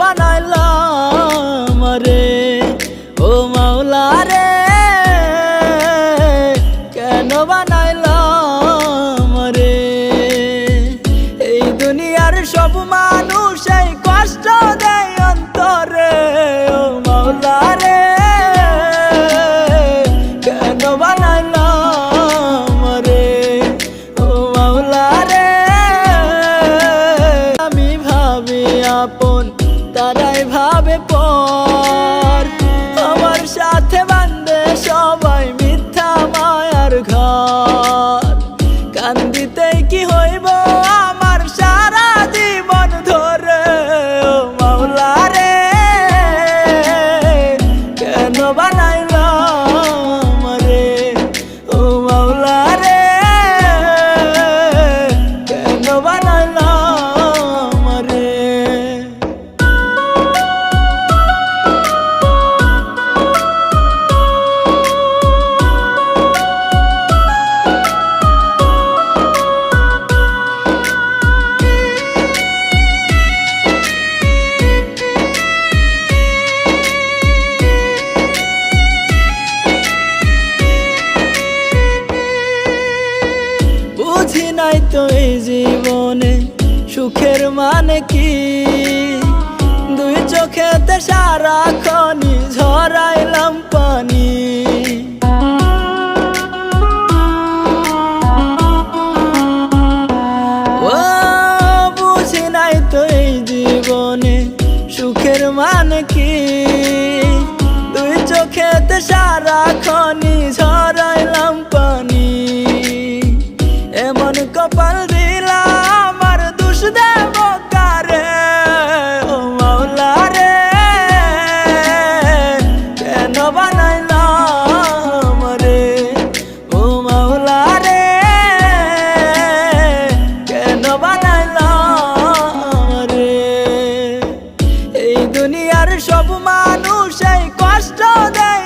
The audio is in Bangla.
বানাইলাম রে। ও মাওলা রে, কেন বানাইলাম রে? এই দুনিয়ার সব মানুষ এই কষ্ট দেয় অন্তরে। ও মাওলা রে ঘর। কান্দিতে কি হয় তো এই জীবনে সুখের মানে কি? দুই চোখেতে খনি ঝরাইলাম পানি। সুখের মান কি? দুই চোখেতে সারাক্ষণই দুনিয়ার সব মানুষ এই কষ্ট দেয়